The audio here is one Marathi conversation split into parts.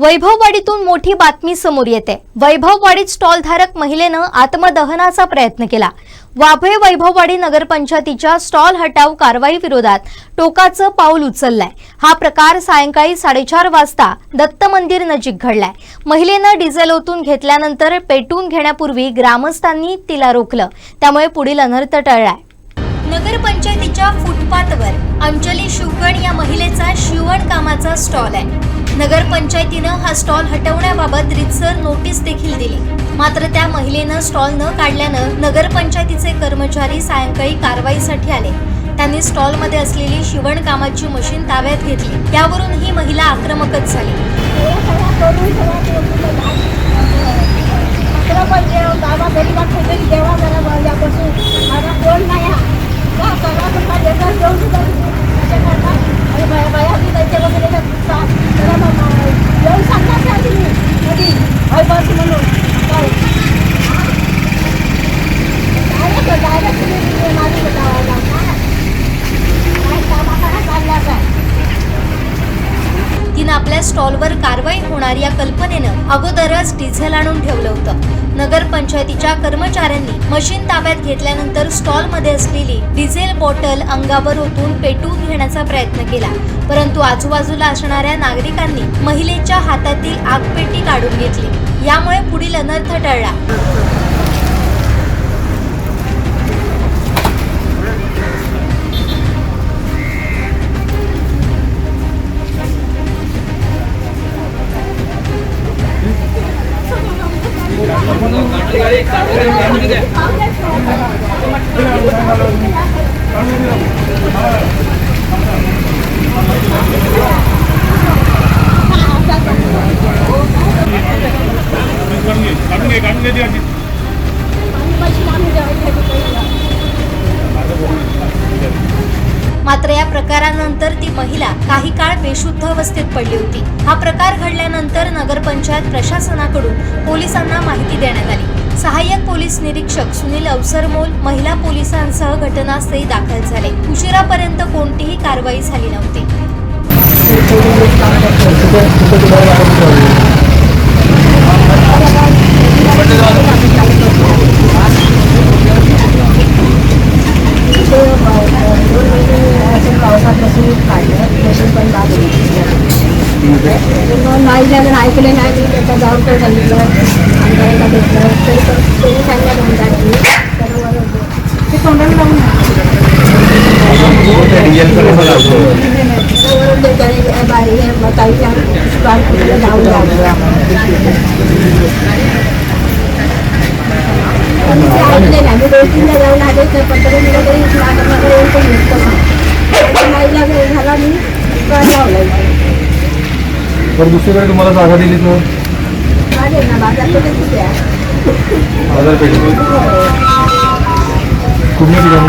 वैभववाडीतून मोठी बातमी समोर येते. वैभववाडीत स्टॉलधारक महिलेनं आत्मदहनाचा प्रयत्न केला. वाभे वैभववाडी नगरपंचायतीच्या स्टॉल हटाव कारवाई विरोधात टोकाचं पाऊल उचललंय. हा प्रकार सायंकाळी साडेचार वाजता दत्त मंदिर नजीक घडलाय. महिलेनं डिझेल ओतून घेतल्यानंतर पेटून घेण्यापूर्वी ग्रामस्थांनी तिला रोखलं. त्यामुळे पुढील अनर्थ टळलाय. नगरपंचायतीच्या फुटपाथवर अंजली शिवगण या महिलेचा शिवण कामाचा स्टॉल आहे. नगरपंचायतीनं हा स्टॉल हटवण्याबाबत रितसर नोटीस देखील दिली. मात्र त्या महिलेनं स्टॉल न काढल्यानं नगरपंचायतीचे कर्मचारी सायंकाळी कारवाईसाठी आले. त्यांनी स्टॉलमध्ये असलेली शिवणकामाची मशीन ताब्यात घेतली. त्यावरून ही महिला आक्रमकच झाली. स्टॉलवर कारवाई होणार या कल्पनेनं अगोदरच डिझेल आणून ठेवलं होतं. नगरपंचायतीच्या कर्मचाऱ्यांनी मशीन ताब्यात घेतल्यानंतर स्टॉलमध्ये असलेली डिझेल बॉटल अंगावर ओतून पेटवून घेण्याचा प्रयत्न केला. परंतु आजूबाजूला असणाऱ्या नागरिकांनी महिलेच्या हातातील आगपेटी काढून घेतली. यामुळे पुढील अनर्थ टळला. काढून घे काढून घे काढून घे ती आधी आणि मशीन आम्ही जेवायला पहिला मात्र या प्रकारानंतर ती महिला काही काळ बेशुद्ध अवस्थेत पडली होती. हा प्रकार घडल्यानंतर नगरपंचायत प्रशासनाकडून पोलिसांना माहिती देण्यात आली. सहाय्यक पोलीस निरीक्षक सुनील अवसरमोल महिला पोलिसांसह घटनास्थळी दाखल झाले. उशिरापर्यंत कोणतीही कारवाई झाली नव्हती. पावसात बसून काढलं. मशीन पण बाद मग नाही झालं ऐकलं नाही त्याचा जाऊन पण सांगितलं आमदारांना भेटलं तरी पण त्यांनी सांगितलं आमदारांनी तर ते तोंडाला लावून बारी ताईच्या स्टॉल कुठे जाऊन लावलं पण दोन तीनदा जाऊन आले तर पंधरा तर दुसरीकडे तुम्हाला जागा दिली तर चालेल ना बाजारपेठेत किती आहे बाजारपेठेत कुठल्या ठिकाणी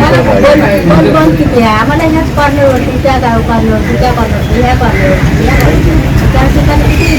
कोण कोण किती आहे आम्हाला ह्याच कॉर्नरवरती त्या गाव कॉर्नरवरती त्या कॉर्नरवरती ह्या कॉर्नरवरती या कॉर्नरवरती त्या ठिकाणी किती